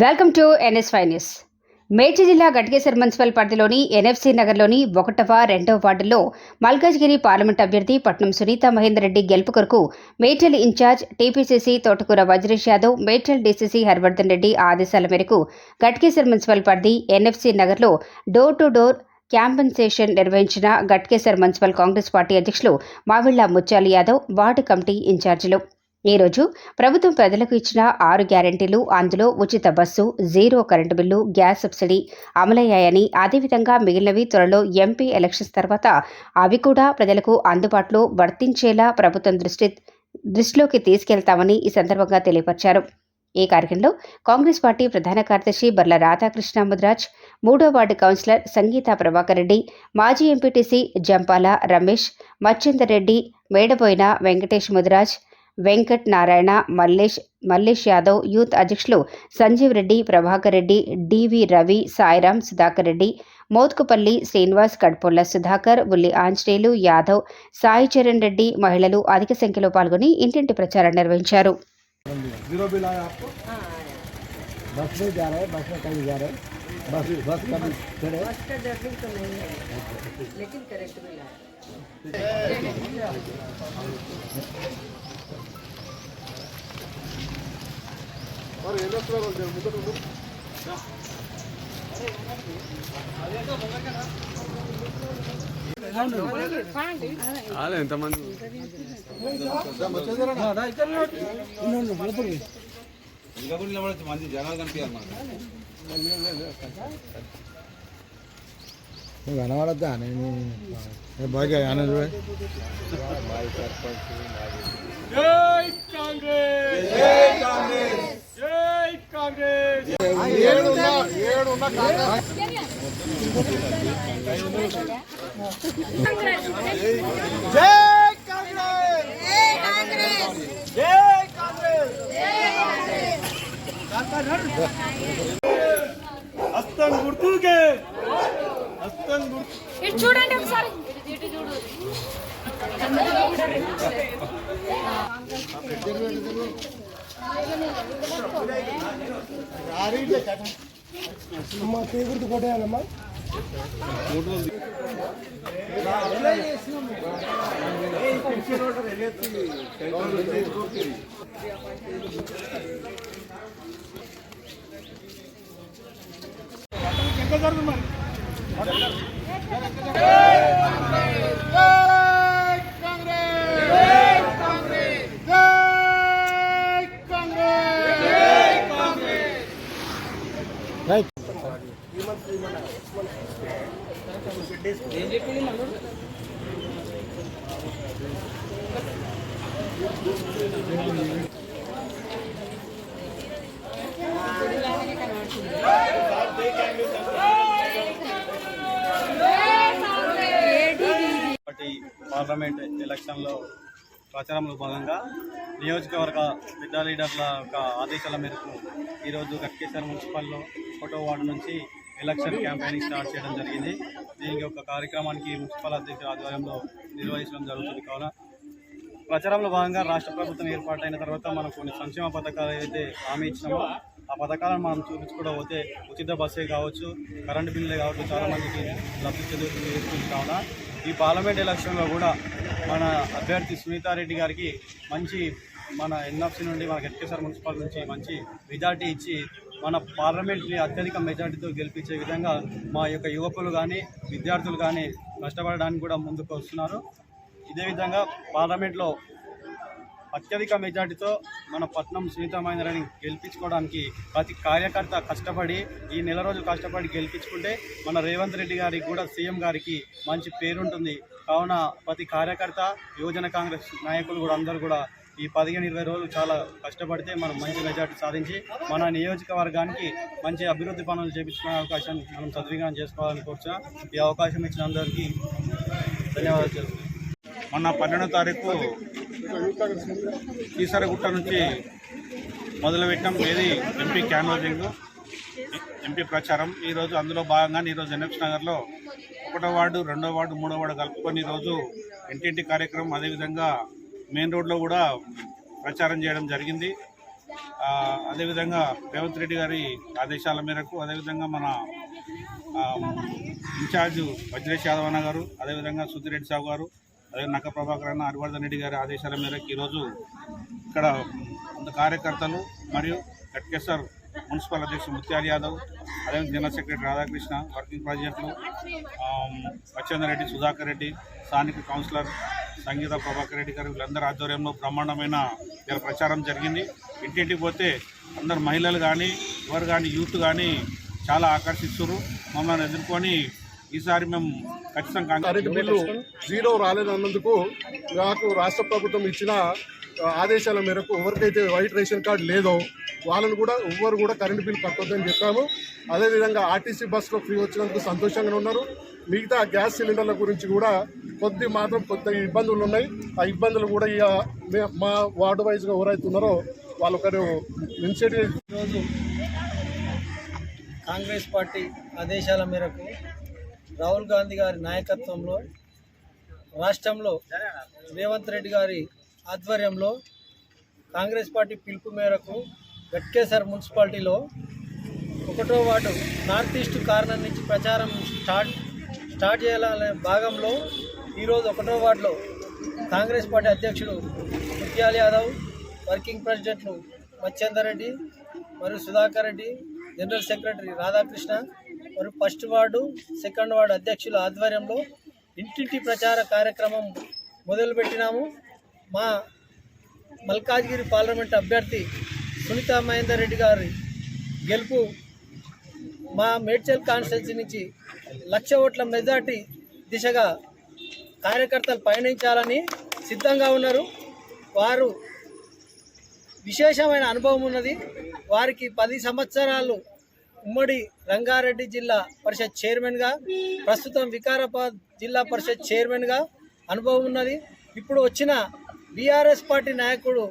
Welcome to NS fines news. జిల్లా Ghatkesar municipal పరిధిలోని NFC నగర్లోని ఒకటవ రెండవ వార్డుల్లో మల్కాజ్గిరి పార్లమెంట్ అభ్యర్థి పట్నం సునీత మహేందర్ రెడ్డి గెలుపు కొరకు Medchal incharge TPCC Thotakura Vajresh Yadav Medchal DCC Harvardhan Reddy ఆదేశాల మేరకు గట్కేసర్ మున్సిపల్ పరిధి ఎన్ఎఫ్సి నగర్లో డోర్ టు డోర్ క్యాంపెన్సేషన్ నిర్వహించిన గట్కేసర్ మున్సిపల్ కాంగ్రెస్ పార్టీ అధ్యక్షులు మావిళ్ళ ముత్యాల యాదవ్ వార్డు కమిటీ ఇన్ఛార్జీలు. ఈ రోజు ప్రభుత్వం ప్రజలకు ఇచ్చిన ఆరు గ్యారంటీలు అందులో ఉచిత bus zero current bill gas subsidy అమలయ్యాయని అదేవిధంగా మిగిలినవి త్వరలో ఎంపీ ఎలక్షన్స్ తర్వాత అవి కూడా ప్రజలకు అందుబాటులో వర్తించేలా ప్రభుత్వం దృష్టి దృష్టిలోకి తీసుకెళ్తామని ఈ సందర్భంగా తెలియపరిచారు. ఈ కార్యక్రమంలో కాంగ్రెస్ పార్టీ ప్రధాన కార్యదర్శి బర్ల రాధాకృష్ణ ముద్రాజ్ మూడో వార్డు కౌన్సిలర్ సంగీత ప్రభాకర్ రెడ్డి మాజీ ఎంపీటీసీ జంపాల రమేష్ మచ్చిందర్ రెడ్డి మేడబోయిన వెంకటేష్ ముద్రాజ్ వెంకట్ నారాయణ మల్లేష్ మల్లేష్ యాదవ్ యూత్ అధ్యక్షులు సంజీవ్ రెడ్డి ప్రభాకర్ రెడ్డి డివి రవి సాయిరాం సుధాకర్ రెడ్డి మోత్కుపల్లి శ్రీనివాస్ కడ్పొల్ల సుధాకర్ ఉల్లి ఆంజనేయులు యాదవ్ సాయి చరణ్ రెడ్డి మహిళలు అధిక సంఖ్యలో పాల్గొని ఇంటింటి ప్రచారం నిర్వహించారు जीरो बिल आया అదే ఎంతమంది మంది జనాలు కనిపించాలి నువ్వు కనబడద్దా? నేను బాగా ఆనంద్ భాయ్ కాంగ్రెస్! కాంగ్రెస్! జై కాంగ్రెస్! జై కాంగ్రెస్ అస్తం గుర్తుకే అస్తం గుర్తు చూడండి ఒకసారి చూడు అమ్మా తీగుర్తి కొట్టేయాలమ్మా ఎంత జరుగుతుంది మరి పార్లమెంట్ ఎలక్షన్లో ప్రచారంలో భాగంగా నియోజకవర్గ పెద్ద లీడర్ల యొక్క ఆదేశాల మేరకు ఈరోజు గట్కేశ్వర మున్సిపల్లో ఫోటో వార్డు నుంచి ఎలక్షన్ క్యాంపెయినింగ్ స్టార్ట్ చేయడం జరిగింది. దీనికి ఒక కార్యక్రమానికి మున్సిపల్ అధ్యక్షుల ఆధ్వర్యంలో నిర్వహించడం జరుగుతుంది. కావున ప్రచారంలో భాగంగా రాష్ట్ర ప్రభుత్వం ఏర్పాటైన తర్వాత మనం కొన్ని సంక్షేమ పథకాలు ఏవైతే హామీ ఇచ్చినామో ఆ పథకాలను మనం చూపించుకోవడం పోతే ఉచిత బస్సే కావచ్చు కరెంటు బిల్లులే కావచ్చు చాలామందికి లబ్ధి చెందుతుంది. కావున ఈ పార్లమెంట్ ఎలక్షన్లో కూడా మన అభ్యర్థి సునీతారెడ్డి గారికి మంచి మన ఎన్ఎఫ్సి నుండి మన గట్కేశ్వర మున్సిపల్ నుంచి మంచి మెజార్టీ ఇచ్చి మన పార్లమెంట్ని అత్యధిక మెజార్టీతో గెలిపించే విధంగా మా యొక్క యువకులు కానీ విద్యార్థులు కానీ కష్టపడడానికి కూడా ముందుకు వస్తున్నారు. ఇదే విధంగా పార్లమెంట్లో అత్యధిక మెజార్టీతో మన పట్నం సునీతమైనరని గెలిపించుకోవడానికి ప్రతి కార్యకర్త కష్టపడి ఈ నెల రోజులు కష్టపడి గెలిపించుకుంటే మన రేవంత్ రెడ్డి గారికి కూడా సీఎం గారికి మంచి పేరుంటుంది. కావున ప్రతి కార్యకర్త యువజన కాంగ్రెస్ నాయకులు కూడా అందరూ కూడా ఈ పదిహేను ఇరవై రోజులు చాలా కష్టపడితే మనం మంచి మెజార్టీ సాధించి మన నియోజకవర్గానికి మంచి అభివృద్ధి పనులు చేపించుకునే అవకాశం మనం సద్వినియోగం చేసుకోవాలని కోరుచున్నాం ఈ అవకాశం ఇచ్చిన అందరికీ ధన్యవాదాలు మొన్న పన్నెండో తారీఖు కీసరగుట్ట నుంచి మొదలుపెట్టాం ఏది? ఎంపీ క్యాన్వాసింగ్ ఎంపీ ప్రచారం. ఈరోజు అందులో భాగంగా ఈరోజు ఎన్ఎఫ్ నగర్లో ఒకటో వార్డు రెండో వార్డు మూడో వార్డు కలుపుకొని ఈరోజు ఇంటింటి కార్యక్రమం. అదేవిధంగా మెయిన్ రోడ్లో కూడా ప్రచారం చేయడం జరిగింది. అదేవిధంగా రేవంత్ రెడ్డి గారి ఆదేశాల మేరకు అదేవిధంగా మన ఇన్ఛార్జ్ వజ్రేష్ యాదవ్ అన్న గారు అదేవిధంగా సుధిరెడ్డి సాగు గారు అదే నక్క ప్రభాకర్ అన్న హరివర్ధన్ రెడ్డి గారి ఆదేశాల మేరకు ఈరోజు ఇక్కడ కొంత కార్యకర్తలు మరియు గట్కేశ్వర్ మున్సిపల్ అధ్యక్షుడు ముత్యాల యాదవ్ అదేవిధంగా జనరల్ సెక్రటరీ రాధాకృష్ణ వర్కింగ్ ప్రెసిడెంట్లు వచ్చేందర్ రెడ్డి సుధాకర్ రెడ్డి స్థానిక కౌన్సిలర్ సంగీత ప్రభాకర్ రెడ్డి గారు వీళ్ళందరి ఆధ్వర్యంలో బ్రహ్మాండమైన ఇలా ప్రచారం జరిగింది. ఇంటింటికి పోతే అందరు మహిళలు కానీ ఎవరు కానీ యూత్ కానీ చాలా ఆకర్షిస్తున్నారు మమ్మల్ని ఎదుర్కొని ఈసారి మేము ఖచ్చితంగా కరెంటు బిల్లు జీరో రాలేదన్నందుకు నాకు రాష్ట్ర ప్రభుత్వం ఇచ్చిన ఆదేశాల మేరకు ఎవరికైతే వైట్ రేషన్ కార్డు లేదో వాళ్ళని కూడా ఎవ్వరు కూడా కరెంటు బిల్లు కట్టొద్దని చెప్పాము. అదేవిధంగా ఆర్టీసీ బస్సులో ఫ్రీ వచ్చినందుకు సంతోషంగా ఉన్నారు. మిగతా గ్యాస్ సిలిండర్ల గురించి కూడా కొద్ది మాత్రం కొద్ది ఇబ్బందులు ఉన్నాయి. ఆ ఇబ్బందులు కూడా ఇక మే- మా వార్డు వైజ్గా ఎవరైతే ఉన్నారో వాళ్ళు ఒకరు ఇనిషియేటివ్ ఈరోజు కాంగ్రెస్ పార్టీ ఆదేశాల మేరకు రాహుల్ గాంధీ గారి నాయకత్వంలో రాష్ట్రంలో రేవంత్ రెడ్డి గారి ఆధ్వర్యంలో కాంగ్రెస్ పార్టీ పిలుపు మేరకు గట్కేసర్ మున్సిపాలిటీలో ఒకటో వార్డు నార్త్ ఈస్ట్ కార్నర్ నుంచి ప్రచారం స్టార్ట్ స్టార్ట్ చేయాలనే భాగంలో ఈరోజు ఒకటో వార్డులో కాంగ్రెస్ పార్టీ అధ్యక్షుడు ముత్యాల్ యాదవ్ వర్కింగ్ ప్రెసిడెంట్లు మచ్చేందర్ రెడ్డి మరియు సుధాకర్ రెడ్డి జనరల్ సెక్రటరీ రాధాకృష్ణ మరియు ఫస్ట్ వార్డు సెకండ్ వార్డు అధ్యక్షుల ఆధ్వర్యంలో ఇంటింటి ప్రచార కార్యక్రమం మొదలుపెట్టినాము. మా మల్కాజ్గిరి పార్లమెంట్ అభ్యర్థి సునీత మహేందర్ రెడ్డి గారి గెలుపు మా మేడ్చల్ కాన్స్టిట్యున్సీ నుంచి లక్ష ఓట్ల మెజార్టీ దిశగా కార్యకర్తలు పయనించాలని సిద్ధంగా ఉన్నారు. వారు విశేషమైన అనుభవం ఉన్నది. వారికి పది సంవత్సరాలు ఉమ్మడి రంగారెడ్డి జిల్లా పరిషత్ చైర్మన్గా ప్రస్తుతం వికారాబాద్ జిల్లా పరిషత్ చైర్మన్గా అనుభవం ఉన్నది. ఇప్పుడు వచ్చిన బీఆర్ఎస్ పార్టీ నాయకుడు